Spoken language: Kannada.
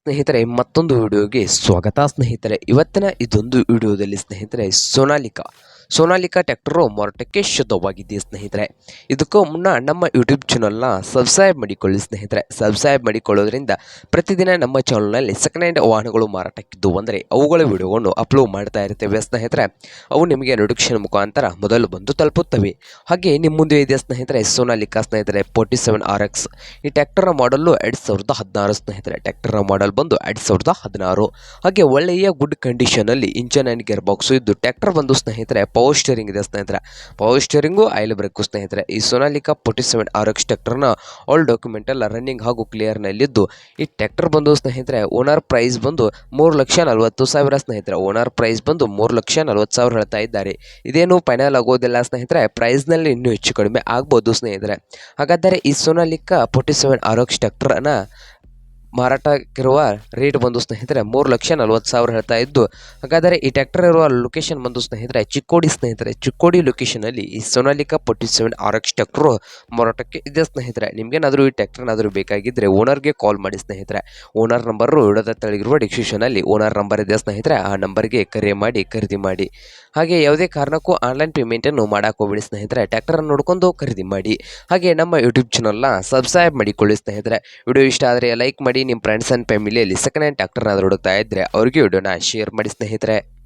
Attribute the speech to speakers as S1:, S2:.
S1: ಸ್ನೇಹಿತರೆ ಮತ್ತೊಂದು ವಿಡಿಯೋಗೆ ಸ್ವಾಗತ ಸ್ನೇಹಿತರೆ. ಇವತ್ತಿನ ಇದೊಂದು ವಿಡಿಯೋದಲ್ಲಿ ಸ್ನೇಹಿತರೆ ಸೋನಾಲಿಕಾ. ಸೋನಾಲಿಕಾ ಟ್ಯಾಕ್ಟರು ಮಾರಾಟಕ್ಕೆ ಶುದ್ಧವಾಗಿದೆ, ಸ್ನೇಹಿತರೆ. ಇದಕ್ಕೂ ಮುನ್ನ ನಮ್ಮ ಯೂಟ್ಯೂಬ್ ಚಾನಲ್ನ ಸಬ್ಸ್ಕ್ರೈಬ್ ಮಾಡಿಕೊಳ್ಳಿ, ಸ್ನೇಹಿತರೆ. ಸಬ್ಸ್ಕ್ರೈಬ್ ಮಾಡಿಕೊಳ್ಳೋದ್ರಿಂದ ಪ್ರತಿದಿನ ನಮ್ಮ ಚಾನಲ್ನಲ್ಲಿ ಸೆಕೆಂಡ್ ಹ್ಯಾಂಡ್ ವಾಹನಗಳು ಮಾರಾಟಕ್ಕಿದ್ದು ಅಂದರೆ ಅವುಗಳ ವಿಡಿಯೋವನ್ನು ಅಪ್ಲೋಡ್ ಮಾಡ್ತಾ ಇರ್ತೇವೆ, ಸ್ನೇಹಿತರೆ. ಅವು ನಿಮಗೆ ನೋಟಿಫಿಕೇಶನ್ ಮುಖಾಂತರ ಮೊದಲು ಬಂದು ತಲುಪುತ್ತವೆ. ಹಾಗೆ ನಿಮ್ಮ ಮುಂದೆ ಇದೆ, ಸ್ನೇಹಿತರೆ, ಸೋನಾಲಿಕಾ, ಸ್ನೇಹಿತರೆ ಫೋರ್ಟಿ ಸೆವೆನ್ ಆರ್ ಎಕ್ಸ್ ಈ ಟ್ಯಾಕ್ಟರ್ನ ಮಾಡಲು ಎರಡು ಸಾವಿರದ ಹದಿನಾರು, ಸ್ನೇಹಿತರೆ. ಟ್ಯಾಕ್ಟರ್ನ ಮಾಡಲ್ ಬಂದು ಎರಡು ಸಾವಿರದ ಹದಿನಾರು. ಹಾಗೆ ಒಳ್ಳೆಯ ಗುಡ್ ಕಂಡೀಷನಲ್ಲಿ ಇಂಜನ್ ಆ್ಯಂಡ್ ಗೇರ್ ಬಾಕ್ಸು ಇದ್ದು ಟ್ಯಾಕ್ಟರ್ ಬಂದು, ಸ್ನೇಹಿತರೆ ಪವರ್ ಸ್ಟೇರಿಂಗ್ ಇದೆ ಸ್ನೇಹಿತರೆ. ಪವರ್ ಸ್ಟೇರಿಂಗು ಆಯಿಲ್ ಬ್ರೇಕು ಸ್ನೇಹಿತರೆ. ಈ Sonalika forty seven R X ಟ್ಯಾಕ್ಟರ್ನ all document ಎಲ್ಲ ರನ್ನಿಂಗ್ ಹಾಗೂ ಕ್ಲಿಯರ್ನಲ್ಲಿದ್ದು ಈ ಟ್ಯಾಕ್ಟರ್ ಬಂದು ಸ್ನೇಹಿತರೆ ಓನರ್ ಪ್ರೈಸ್ ಬಂದು ಮೂರು ಲಕ್ಷ ನಲವತ್ತು ಸಾವಿರ ಸ್ನೇಹಿತರೆ. ಓನರ್ ಪ್ರೈಸ್ ಬಂದು ಮೂರು ಲಕ್ಷ ನಲವತ್ತು ಸಾವಿರ ಹೇಳ್ತಾ ಇದ್ದಾರೆ. ಇದೇನು ಫೈನಲ್ ಆಗೋದಿಲ್ಲ ಸ್ನೇಹಿತರೆ ಪ್ರೈಸ್ನಲ್ಲಿ ಇನ್ನೂ ಹೆಚ್ಚು ಕಡಿಮೆ ಆಗ್ಬೋದು ಸ್ನೇಹಿತರೆ. ಹಾಗಾದರೆ ಈ Sonalika forty seven R X ಟ್ಯಾಕ್ಟರ್ನ ಮಾರಾಟಕ್ಕಿರುವ ರೇಟ್ ಬಂದು ಸ್ನೇಹಿತರೆ ಮೂರು ಲಕ್ಷ ನಲವತ್ತು ಸಾವಿರ ಹೇಳ್ತಾ ಇದ್ದು, ಹಾಗಾದರೆ ಈ ಟ್ಯಾಕ್ಟರ್ ಇರುವ ಲೊಕೇಶನ್ ಬಂದು ಸ್ನೇಹಿತರೆ ಚಿಕ್ಕೋಡಿ ಸ್ನೇಹಿತರೆ, ಚಿಕ್ಕೋಡಿ ಲೊಕೇಶನಲ್ಲಿ ಈ Sonalika forty seven R X tractor ಮಾರಾಟಕ್ಕೆ ಇದೆ ಸ್ನೇಹಿತರೆ. ನಿಮಗೇನಾದರೂ ಈ ಟ್ಯಾಕ್ಟರ್ನಾದರೂ ಬೇಕಾಗಿದ್ದರೆ ಓನರ್ಗೆ ಕಾಲ್ ಮಾಡಿ ಸ್ನೇಹಿತರೆ. ಓನರ್ ನಂಬರು ಇಡದ ತೆಳಗಿರುವ ಡಿಸ್ಕ್ರಿಪ್ಷನಲ್ಲಿ ಓನರ್ ನಂಬರ್ ಇದೆ ಸ್ನೇಹಿತರೆ. ಆ ನಂಬರ್ಗೆ ಕರೆ ಮಾಡಿ, ಖರೀದಿ ಮಾಡಿ. ಹಾಗೆ ಯಾವುದೇ ಕಾರಣಕ್ಕೂ ಆನ್ಲೈನ್ ಪೇಮೆಂಟನ್ನು ಹೋಗಬೇಡಿ ಸ್ನೇಹಿತರೆ. ಟ್ಯಾಕ್ಟರ್ನ ನೋಡ್ಕೊಂಡು ಖರೀದಿ ಮಾಡಿ. ಹಾಗೆ ನಮ್ಮ ಯೂಟ್ಯೂಬ್ ಚಾನಲ್ನ ಸಬ್ಸ್ಕ್ರೈಬ್ ಮಾಡಿಕೊಳ್ಳಿ ಸ್ನೇಹಿತರೆ. ವಿಡಿಯೋ ಇಷ್ಟ ಆದರೆ ಲೈಕ್ ಮಾಡಿ ನಿಮ್ಮ ಫ್ರೆಂಡ್ಸ್ ಆ್ಯಂಡ್ ಫ್ಯಾಮಿಲಿಯಲ್ಲಿ ಸೆಕೆಂಡ್ ಹ್ಯಾಂಡ್ ಟ್ಯಾಕ್ಟರ್ನಾದ್ರೂ ಹುಡುಕ್ತಾ ಇದ್ದರೆ ಅವ್ರಿಗೆ ವಿಡಿಯೋನ ಶೇರ್ ಮಾಡಿ ಸ್ನೇಹಿತರೆ.